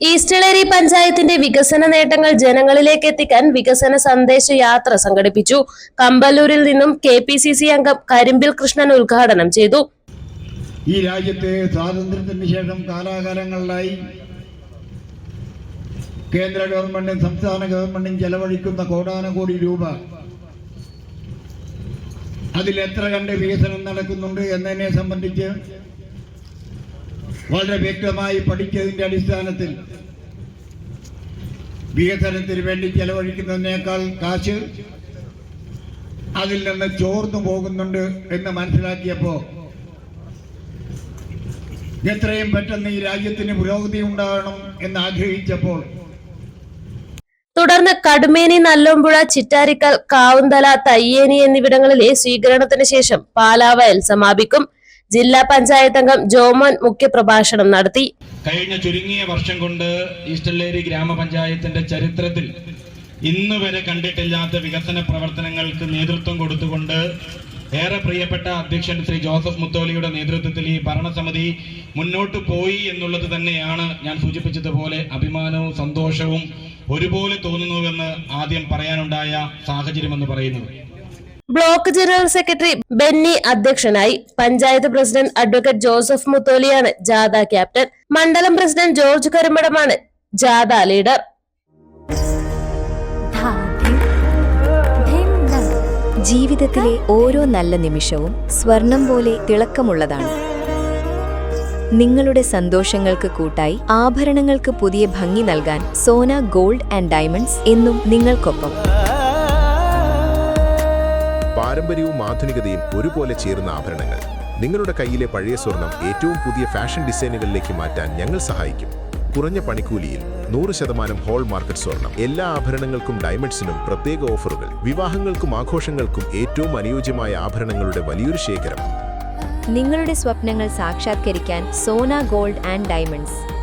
ഈസ്റ്റളേരി പഞ്ചായത്തിന്റെ വികസന നേട്ടങ്ങൾ ജനങ്ങളിലേക്ക് എത്തിക്കാൻ വികസന സന്ദേശ യാത്ര സംഘടിപ്പിച്ചു. കമ്പല്ലൂരിൽ നിന്നും കെ പി സി സി അംഗം കരിമ്പിൽ കൃഷ്ണൻ ഉദ്ഘാടനം ചെയ്തു. ഈ രാജ്യത്തെ സ്വാതന്ത്ര്യത്തിന് ശേഷം കാലാകാലങ്ങളിലായി കേന്ദ്ര ഗവൺമെന്റും സംസ്ഥാന ഗവൺമെന്റും ചെലവഴിക്കുന്ന കോടാനകോടി രൂപ. അതിൽ എത്ര കണ്ട് വികസനം നടക്കുന്നുണ്ട് എന്നതിനെ സംബന്ധിച്ച് വളരെ വ്യക്തമായി പഠിച്ചതിന്റെ അടിസ്ഥാനത്തിൽ വികസനത്തിന് വേണ്ടി ചെലവഴിക്കുന്നതിനേക്കാൾ കാശ് അതിൽ നിന്ന് ചോർന്നു പോകുന്നുണ്ട് എന്ന് മനസ്സിലാക്കിയപ്പോൾ എത്രയും പെട്ടെന്ന് ഈ രാജ്യത്തിന് പുരോഗതി ഉണ്ടാകണം എന്ന് ആഗ്രഹിച്ചപ്പോൾ തുടർന്ന് കടുമേനി നല്ലോമ്പുഴ ചിറ്റാരിക്കൽ കാവുന്തല തയ്യേനി എന്നിവിടങ്ങളിലെ സ്വീകരണത്തിന് ശേഷം പാലാവയൽ സമാപിക്കും. ജില്ലാ പഞ്ചായത്ത് അംഗം ജോമോൻ മുഖ്യപ്രഭാഷണം നടത്തി. കഴിഞ്ഞ ചുരുങ്ങിയ വർഷം കൊണ്ട് ഈസ്റ്റല്ലേരി ഗ്രാമപഞ്ചായത്തിന്റെ ചരിത്രത്തിൽ ഇന്ന് വരെ കണ്ടിട്ടില്ലാത്ത വികസന പ്രവർത്തനങ്ങൾക്ക് നേതൃത്വം കൊടുത്തുകൊണ്ട് ഏറെ പ്രിയപ്പെട്ട അധ്യക്ഷൻ ശ്രീ ജോസഫ് മുത്തോലിയുടെ നേതൃത്വത്തിൽ ഈ ഭരണസമിതി മുന്നോട്ട് പോയി എന്നുള്ളത് തന്നെയാണ് ഞാൻ സൂചിപ്പിച്ചതുപോലെ അഭിമാനവും സന്തോഷവും ഒരുപോലെ തോന്നുന്നുവെന്ന് ആദ്യം പറയാനുണ്ടായ സാഹചര്യമെന്ന് പറയുന്നത്. ബ്ലോക്ക് ജനറൽ സെക്രട്ടറി ബെന്നി അധ്യക്ഷനായി പഞ്ചായത്ത് പ്രസിഡന്റ് അഡ്വക്കേറ്റ് ജോസഫ് മുത്തോലിയാണ് ജാഥ ക്യാപ്റ്റൻ. മണ്ഡലം പ്രസിഡന്റ് ജോർജ് കരുമ്പടമാണ് ജാഥ ലീഡർ. ജീവിതത്തിലെ ഓരോ നല്ല നിമിഷവും സ്വർണം പോലെ തിളക്കമുള്ളതാണ്. നിങ്ങളുടെ സന്തോഷങ്ങൾക്ക് കൂട്ടായി ആഭരണങ്ങൾക്ക് പുതിയ ഭംഗി നൽകാൻ സോന ഗോൾഡ് ആൻഡ് ഡയമണ്ട്സ് എന്നും നിങ്ങൾക്കൊപ്പം. പാരമ്പര്യവും ആധുനികതയും ഒരുപോലെ ചേരുന്ന ആഭരണങ്ങൾ. നിങ്ങളുടെ കയ്യിലെ പഴയ സ്വർണം ഏറ്റവും പുതിയ ഫാഷൻ ഡിസൈനുകളിലേക്ക് മാറ്റാൻ ഞങ്ങൾ സഹായിക്കും. കുറഞ്ഞ പണിക്കൂലിയിൽ നൂറ് ശതമാനം ഹോൾ മാർക്കറ്റ് സ്വർണം. എല്ലാ ആഭരണങ്ങൾക്കും ഡയമണ്ട്സിനും പ്രത്യേക ഓഫറുകൾ. വിവാഹങ്ങൾക്കും ആഘോഷങ്ങൾക്കും ഏറ്റവും അനുയോജ്യമായ ആഭരണങ്ങളുടെ വലിയൊരു ശേഖരം. നിങ്ങളുടെ സ്വപ്നങ്ങൾ സാക്ഷാത്കരിക്കാൻ സോന ഗോൾഡ് ആൻഡ് ഡയമണ്ട്സ്.